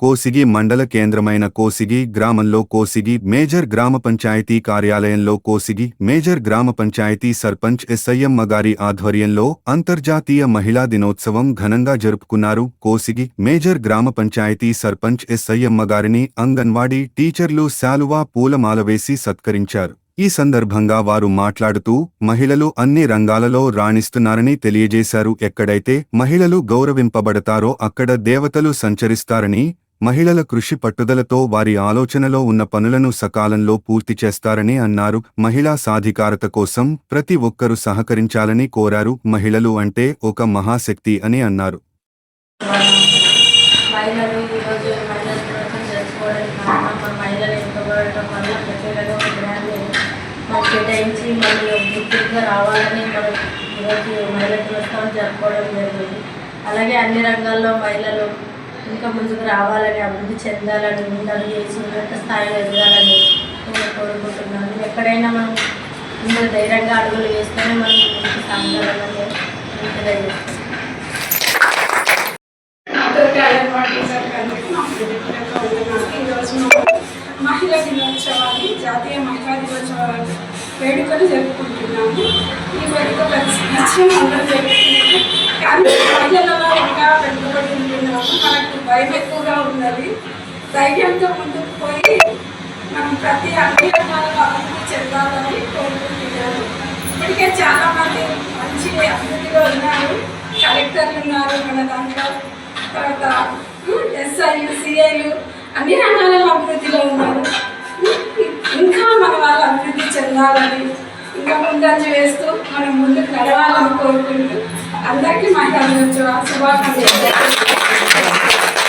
కోసిగి మండల కేంద్రమైన కోసిగి గ్రామంలో కోసిగి మేజర్ గ్రామ పంచాయతీ కార్యాలయంలో కోసిగి మేజర్ గ్రామ పంచాయతీ సర్పంచ్ ఎస్ఐఎమ్మ గారి ఆధ్వర్యంలో అంతర్జాతీయ మహిళా దినోత్సవం ఘనంగా జరుపుకున్నారు. కోసిగి మేజర్ గ్రామ పంచాయతీ సర్పంచ్ ఎస్ఐఎమ్మ గారిని అంగన్వాడీ టీచర్లు శాలువా పూలమాల వేసి సత్కరించారు. ఈ సందర్భంగా వారు మాట్లాడుతూ మహిళలు అన్ని రంగాలలో రాణిస్తున్నారని తెలియజేశారు. ఎక్కడైతే మహిళలు గౌరవింపబడతారో అక్కడ దేవతలు సంచరిస్తారని మహిళల కృషి పట్టుదలతో వారి ఆలోచనలో ఉన్న పనులను సకాలంలో పూర్తి చేస్తారని అన్నారు. మహిళా సాధికారత కోసం ప్రతి ఒక్కరూ సహకరించాలని కోరారు. మహిళలు అంటే ఒక మహాశక్తి అని అన్నారు. అలాగే అన్ని రంగాల్లో మహిళలు ఇంకా ముందుకు రావాలని అభివృద్ధి చెందాలని ముందడు చేసి ఉన్నత స్థాయిలో ఎదగాలని నేను కోరుకుంటున్నాను ఎక్కడైనా మనం ముందు ధైర్యంగా అడుగులు వేస్తేనే మనం ముందుకు సాగగలమని నేను మహిళా దినోత్సవాన్ని జాతీయ మహిళా దినోత్సవాన్ని వేడుకలు జరుపుకుంటున్నాము ఈ వేడుక నిత్యం అందరూ జరుపుకుంటున్నాము ఉన్నది. ధైర్యంతో ముందుకు పోయి మనం ప్రతి అన్ని రంగాలలో అభివృద్ధి చెందాలని కోరుకుంటున్నాను ఇప్పటికే చాలా మంది మంచి అభివృద్ధిలో ఉన్నారు. కలెక్టర్లు ఉన్నారు మన దాంట్లో. తర్వాత ఎస్ఐలు సిఐలు అన్ని రంగాలలో అభివృద్ధిలో ఉన్నారు. ఇంకా మన వాళ్ళు అభివృద్ధి చెందాలని ఇంకా ముందంజ వేస్తూ మనం ముందుకు నడవాలని కోరుకుంటూ అందరికీ మహిళ శుభాకాంక్షలు.